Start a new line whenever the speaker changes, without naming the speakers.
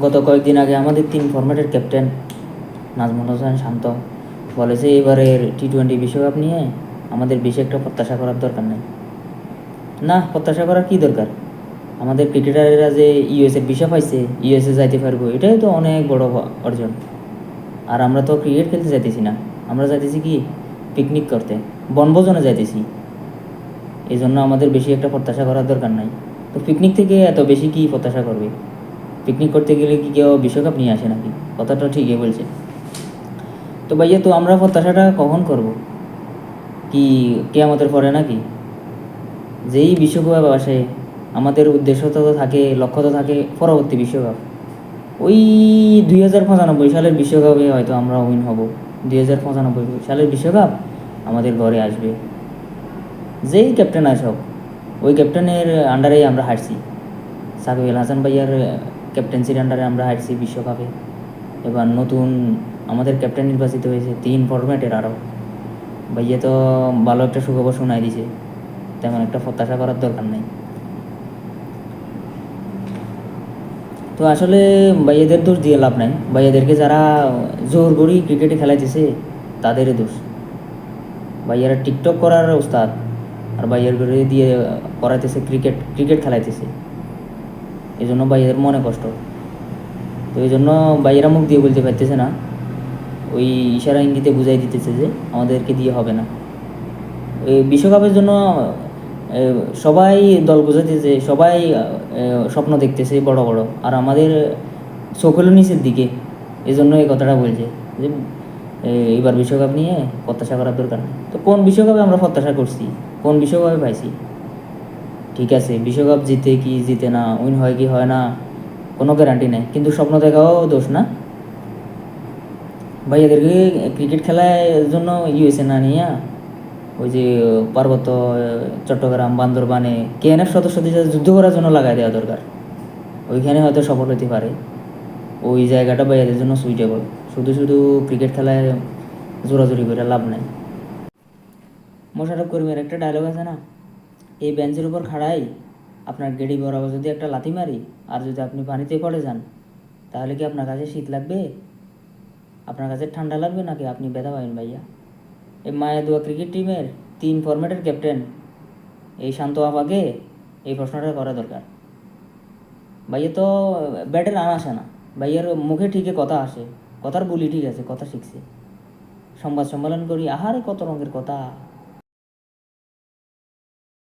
গত কয়েকদিন আগে আমাদের তিন ফরম্যাটের ক্যাপ্টেন নাজমুল হোসেন শান্ত বলেছে এবারের টি টোয়েন্টি বিশ্বকাপ নিয়ে আমাদের বেশি একটা প্রত্যাশা করার দরকার নেই। না, প্রত্যাশা করার কী দরকার? আমাদের ক্রিকেটারেরা যে ইউএসএ ভিসা পাইছে ইউএসএ যাইতে পারব, এটাই তো অনেক বড় অর্জন। আর আমরা তো ক্রিকেট খেলতে যাইতেছি না। আমরা যাইতেছি কি? পিকনিক করতে। বনভোজনে যাইতেছি। এই জন্য আমাদের বেশি একটা প্রত্যাশা করার দরকার নাই। তো পিকনিক থেকে এত বেশি কি প্রত্যাশা করবে? পিকনিক করতে গেলে কি কেউ বিশ্বকাপ নিয়ে আসে নাকি? কথাটা ঠিকই বলছে। তো ভাইয়া, তো আমরা প্রত্যাশাটা কখন করব? কি কেয়ামতের পরে নাকি? যেই বিশ্বকাপ আসে, আমাদের উদ্দেশ্য তো থাকে, লক্ষ্য তো থাকে পরবর্তী বিশ্বকাপ। ওই দুই হাজার পঁচানব্বই সালের বিশ্বকাপে হয়তো আমরা উইন হব। দুই হাজার পঁচানব্বই সালের বিশ্বকাপ আমাদের ঘরে আসবে। যেই ক্যাপ্টেন আসক, ওই ক্যাপ্টেনের আন্ডারেই আমরা হারছি। সাকিব আল হাসান ভাইয়ার ক্যাপ্টেন্সির আন্ডারে আমরা হারছি বিশ্বকাপে। এবার নতুন আমাদের ক্যাপ্টেন নির্বাচিত হয়েছে, তিন ফরম্যাটের আরও। ভাইয়া তো ভালো একটা সুখবর শোনাই দিছে। তেমন একটা প্রত্যাশা করার দরকার নেই। তো আসলে ভাইয়াদের দোষ দিয়ে লাভ নাই। ভাইয়াদেরকে যারা জোর করি ক্রিকেটে খেলাইতেছে, তাদেরই দোষ। ভাইয়ারা টিকটক করার উস্তাদ আর ভাইয়ার করে দিয়ে করাইতেছে ক্রিকেট ক্রিকেট খেলাইতেছে। এই জন্য ভাইয়াদের মনে কষ্ট। তো এই জন্য ভাইয়েরা মুখ দিয়ে বলতে পারতেছে না। ওই ইশারা ইঙ্গিতে বুঝাই দিতেছে যে আমাদেরকে দিয়ে হবে না। এই বিশ্বকাপের জন্য সবাই দল বোঝাতেছে সবাই স্বপ্ন দেখতেছে বড় বড়। আর আমাদের চোখ নিচের দিকে। এই জন্য এই কথাটা বলছে যে এ, এবার বিশ্বকাপ নিয়ে প্রত্যাশা করার দরকার তো কোন বিশ্বকাপে আমরা প্রত্যাশা করছি? কোন বিশ্বকাপে পাইছি? ঠিক আছে, বিশ্বকাপ জিতে কি জিতে না উইন হয় কি হয় না, কোনো গ্যারান্টি নেই। কিন্তু স্বপ্ন দেখাও দোষ না। ভাই, এদেরকে ক্রিকেট খেলার জন্য ইউএসএ না নিয়ে ওই যে, পার্বত্য, চট্টগ্রাম, বান্দরবানে কেএনএফ সদস্যদের সাথে যুদ্ধ করার জন্য লাগাই দেওয়া দরকার। ওইখানে হয়তো সফল হতে পারে। ওই জায়গাটা ভাইয়াদের জন্য সুইটেবল শুধু শুধু ক্রিকেট খেলায় জোরাজুরি করে লাভ নাই। মোশারফ করিমের একটা ডায়লগ আছে না? এই বেঞ্চের উপর খাড়াই আপনার গেড়ি বরাবর যদি একটা লাথি মারি, আর যদি আপনি পানিতে পড়ে যান, তাহলে কি আপনার কাছে শীত লাগবে? আপনার কাছে ঠান্ডা লাগবে নাকি আপনি ব্যথা পাবেন ভাইয়া? এই মায়া দোয়া ক্রিকেট টিমের তিন ফরম্যাটের ক্যাপ্টেন এই শান্ত আপাকে এই প্রশ্নটা করা দরকার। ভাইয়া তো, ব্যাটে রান আসে না। ভাইয়ার মুখে ঠিকই কথা আসে, কথার বলি ঠিক আছে, কথা শিখছে। সংবাদ সম্মেলন করি, আহারে কত রঙের কথা।